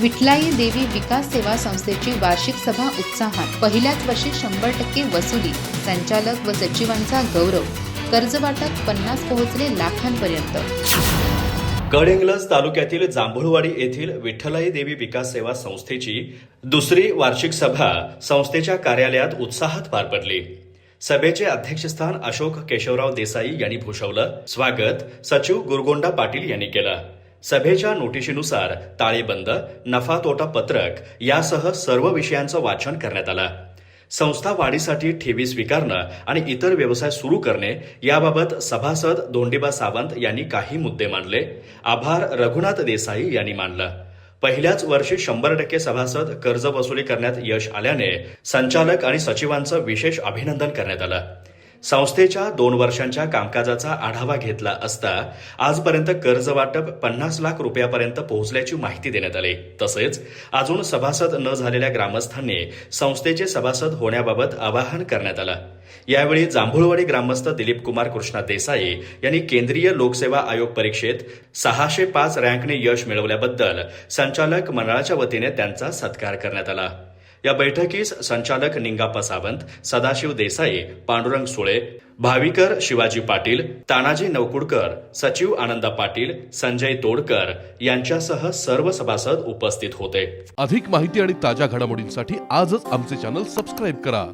विठलाई देवी विकास सेवा संस्थेची वार्षिक सभा उत्साहात. पहिल्याच वर्षी शंभर टक्के वसुली संचालक व सचिवांचा गौरव. कर्जवाटप पन्नास पोहोचले लाखांपर्यंत. गडहिंग्लज तालुक्यातील जांभुळवाडी येथील विठ्ठलाई देवी विकास सेवा संस्थेची दुसरी वार्षिक सभा संस्थेच्या कार्यालयात उत्साहात पार पडली. सभेचे अध्यक्षस्थान अशोक केशवराव देसाई यांनी भूषवलं. स्वागत सचिव गुरगोंडा पाटील यांनी केलं. सभेच्या नोटिशीनुसार ताळेबंद नफा तोटा पत्रक यासह सर्व विषयांचं वाचन करण्यात आलं. संस्था वाढीसाठी ठेवी स्वीकारणं आणि इतर व्यवसाय सुरू करणे याबाबत सभासद दोंडीबा सावंत यांनी काही मुद्दे मांडले. आभार रघुनाथ देसाई यांनी मानलं. पहिल्याच वर्षी शंभर टक्के सभासद कर्ज वसुली करण्यात यश आल्याने संचालक आणि सचिवांचं विशेष अभिनंदन करण्यात आलं. संस्थेच्या दोन वर्षांच्या कामकाजाचा आढावा घेतला असता आजपर्यंत कर्ज वाटप पन्नास लाख रुपयापर्यंत पोहोचल्याची माहिती देण्यात आली. तसेच अजून सभासद न झालेल्या ग्रामस्थांनी संस्थेचे सभासद होण्याबाबत आवाहन करण्यात आलं. यावेळी जांभुळवाडी ग्रामस्थ दिलीप कुमार कृष्णा देसाई यांनी केंद्रीय लोकसेवा आयोग परीक्षेत सहाशे पाच रँकने यश मिळवल्याबद्दल संचालक मंडळाच्या वतीने त्यांचा सत्कार करण्यात आला. या बैठकीस संचालक निंगाप्पा सावंत सदाशिव देसाई पांडुरंग सुळे भाविकर शिवाजी पाटील तानाजी नवकुडकर सचिव आनंदा पाटील संजय तोडकर यांच्यासह सर्व सभासद उपस्थित होते. अधिक माहिती आणि ताज्या घडामोडींसाठी आजच आमचे चॅनल सबस्क्राईब करा.